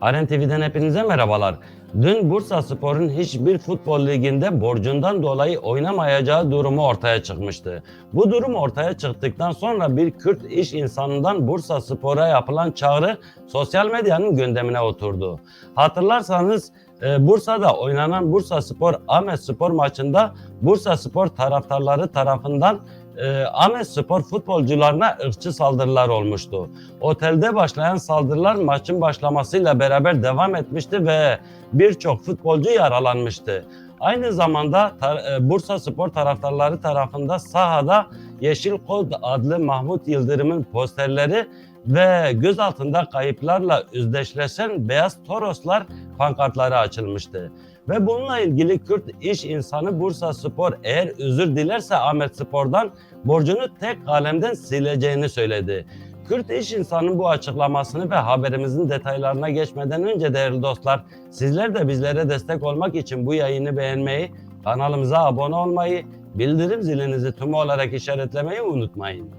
Aren TV'den hepinize merhabalar. Dün Bursa Spor'un hiçbir futbol liginde borcundan dolayı oynamayacağı durumu ortaya çıkmıştı. Bu durum ortaya çıktıktan sonra bir Kürt iş insanından Bursa Spor'a yapılan çağrı sosyal medyanın gündemine oturdu. Hatırlarsanız e, Bursa'da oynanan Bursa Spor Ahmet Spor maçında Bursa Spor taraftarları tarafından e, Ahmet Spor futbolcularına ırkçı saldırılar olmuştu. Otelde başlayan saldırılar maçın başlamasıyla beraber devam etmişti ve birçok futbolcu yaralanmıştı. Aynı zamanda e, Bursa Spor taraftarları tarafında sahada Yeşil Kod adlı Mahmut Yıldırım'ın posterleri ve gözaltında kayıplarla özdeşleşen Beyaz Toroslar pankartları açılmıştı. Ve bununla ilgili Kürt iş insanı Bursa Spor eğer özür dilerse Ahmet Spor'dan borcunu tek kalemden sileceğini söyledi. Kürt iş insanının bu açıklamasını ve haberimizin detaylarına geçmeden önce değerli dostlar, sizler de bizlere destek olmak için bu yayını beğenmeyi, kanalımıza abone olmayı, bildirim zilinizi tüm olarak işaretlemeyi unutmayın.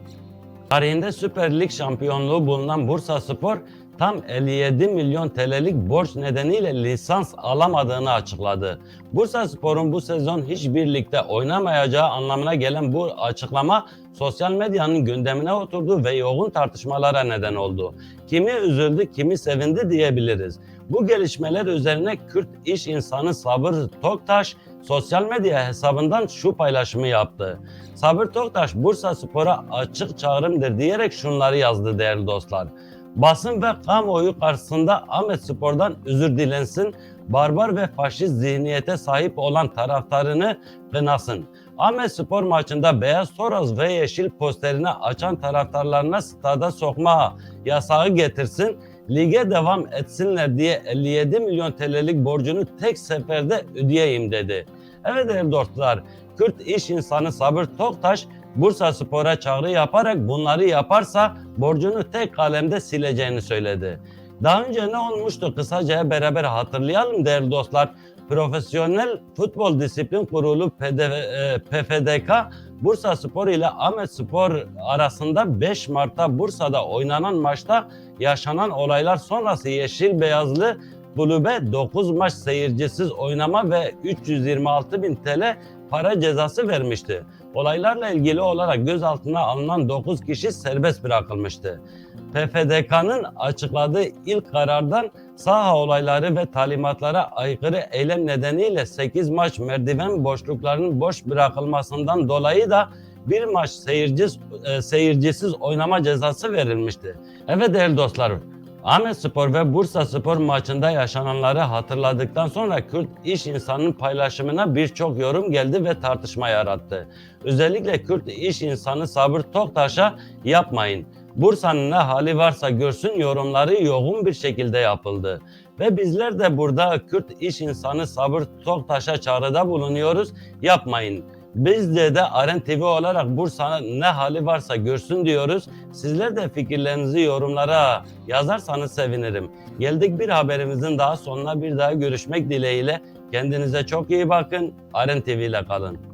Tarihinde Süper Lig şampiyonluğu bulunan Bursa Spor tam 57 milyon TL'lik borç nedeniyle lisans alamadığını açıkladı. Bursa Spor'un bu sezon hiçbir ligde oynamayacağı anlamına gelen bu açıklama sosyal medyanın gündemine oturdu ve yoğun tartışmalara neden oldu. Kimi üzüldü, kimi sevindi diyebiliriz. Bu gelişmeler üzerine Kürt iş insanı Sabır Toktaş sosyal medya hesabından şu paylaşımı yaptı. Sabır Toktaş Bursa Spor'a açık çağrımdır diyerek şunları yazdı değerli dostlar. Basın ve kamuoyu karşısında Ahmet Spor'dan özür dilensin, barbar ve faşist zihniyete sahip olan taraftarını kınasın. Ahmet Spor maçında beyaz toraz ve yeşil posterini açan taraftarlarına stada sokma yasağı getirsin, lige devam etsinler diye 57 milyon TL'lik borcunu tek seferde ödeyeyim dedi. Evet değerli dostlar, Kürt iş insanı Sabır Toktaş Bursa Spor'a çağrı yaparak bunları yaparsa borcunu tek kalemde sileceğini söyledi. Daha önce ne olmuştu kısaca beraber hatırlayalım değerli dostlar. Profesyonel Futbol Disiplin Kurulu PDV, e, PFDK Bursa Spor ile Ahmet Spor arasında 5 Mart'ta Bursa'da oynanan maçta yaşanan olaylar sonrası Yeşil Beyazlı kulübe 9 maç seyircisiz oynama ve 326 bin TL para cezası vermişti. Olaylarla ilgili olarak gözaltına alınan 9 kişi serbest bırakılmıştı. PFDK'nın açıkladığı ilk karardan saha olayları ve talimatlara aykırı eylem nedeniyle 8 maç merdiven boşluklarının boş bırakılmasından dolayı da bir maç seyircisiz, e, seyircisiz oynama cezası verilmişti. Evet değerli dostlar, Ahmet Spor ve Bursa Spor maçında yaşananları hatırladıktan sonra Kürt iş insanının paylaşımına birçok yorum geldi ve tartışma yarattı. Özellikle Kürt iş insanı Sabır Toktaş'a yapmayın. Bursa'nın ne hali varsa görsün yorumları yoğun bir şekilde yapıldı. Ve bizler de burada Kürt iş insanı Sabır Toktaş'a çağrıda bulunuyoruz. Yapmayın. Biz de de Aren TV olarak Bursa'nın ne hali varsa görsün diyoruz. Sizler de fikirlerinizi yorumlara yazarsanız sevinirim. Geldik bir haberimizin daha sonuna bir daha görüşmek dileğiyle. Kendinize çok iyi bakın. Aren TV ile kalın.